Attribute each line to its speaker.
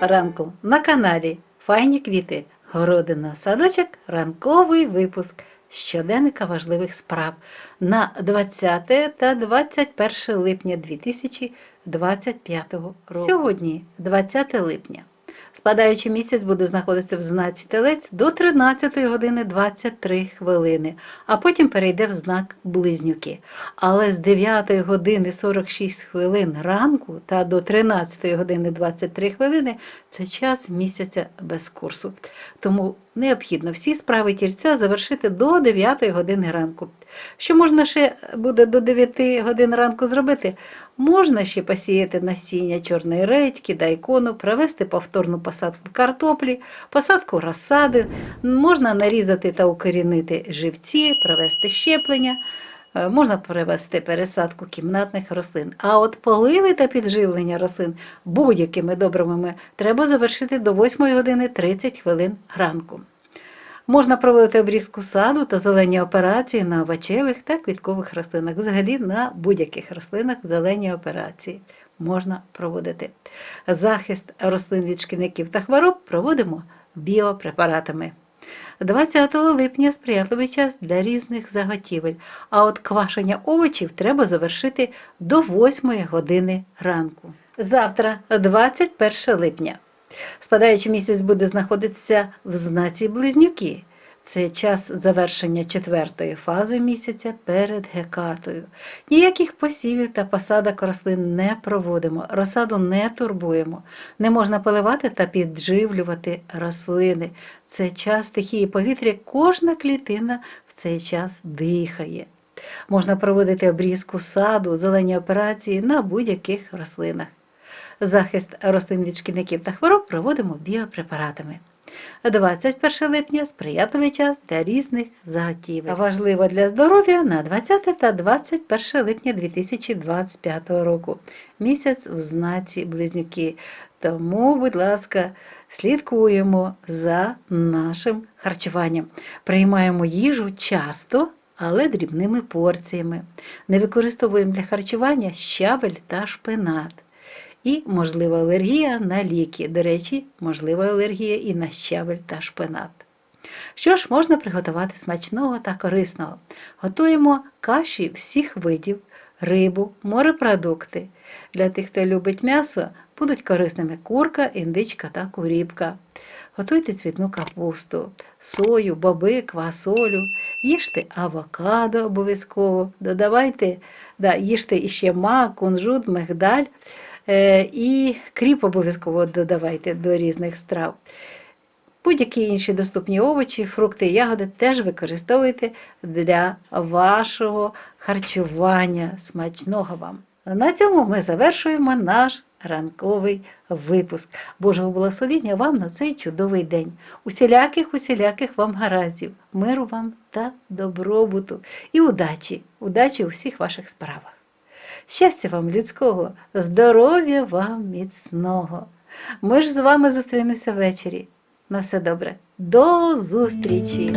Speaker 1: ранку на каналі Файні квіти, городина, садочок, ранковий випуск щоденника важливих справ на 20 та 21 липня 2025 року. Сьогодні 20 липня. Спадаючий місяць буде знаходитися в знаці Телець до 13 години 23 хвилини, а потім перейде в знак Близнюки. Але з 9 години 46 хвилин ранку та до 13 години 23 хвилини це час місяця без курсу. Тому необхідно всі справи тільця завершити до 9 години ранку. Що можна ще буде до 9 годин ранку зробити? Можна ще посіяти насіння чорної редьки, дайкону, провести повторну посадку картоплі, посадку розсади, можна нарізати та укорінити живці, провести щеплення, е, можна провести пересадку кімнатних рослин. А от поливи та підживлення рослин будь-якими добривами треба завершити до 8 години 30 хвилин ранку. Можна проводити обрізку саду та зелені операції на овочевих та квіткових рослинах. Взагалі на будь-яких рослинах зелені операції можна проводити. Захист рослин від шкідників та хвороб проводимо біопрепаратами. 20 липня сприятливий час для різних заготівель, а от квашення овочів треба завершити до 8 години ранку. Завтра, 21 липня. Спадаючий місяць буде знаходитися в знаці Близнюки. Це час завершення четвертої фази місяця перед гекатою. Ніяких посівів та посадок рослин не проводимо, розсаду не турбуємо. Не можна поливати та підживлювати рослини. Це час стихії повітря, кожна клітина в цей час дихає. Можна проводити обрізку саду, зелені операції на будь-яких рослинах. Захист рослин від шкідників та хвороб проводимо біопрепаратами. 21 липня сприятливий час для різних заготівель. Важливо для здоров'я на 20 та 21 липня 2025 року. Місяць в знаці близнюки. Тому, будь ласка, слідкуємо за нашим харчуванням. Приймаємо їжу часто, але дрібними порціями. Не використовуємо для харчування щавель та шпинат. І можлива алергія на ліки. До речі, можлива алергія і на щавель та шпинат. Що ж можна приготувати смачного та корисного? Готуємо каші всіх видів, рибу, морепродукти. Для тих, хто любить м'ясо, будуть корисними курка, індичка та куріпка. Готуйте цвітну капусту, сою, боби, квасолю, їжте авокадо обов'язково, додавайте, да, їжте іще мак, кунжут, мигдаль. Е, І кріп обов'язково додавайте до різних страв. Будь-які інші доступні овочі, фрукти, ягоди теж використовуйте для вашого харчування. Смачного вам! На цьому ми завершуємо наш ранковий випуск. Божого благословення вам на цей чудовий день. Усіляких, усіляких вам гараздів, миру вам та добробуту і удачі, удачі у всіх ваших справах. Щастя вам людського, здоров'я вам міцного. Ми ж з вами зустрінемося ввечері. На все добре. До зустрічі!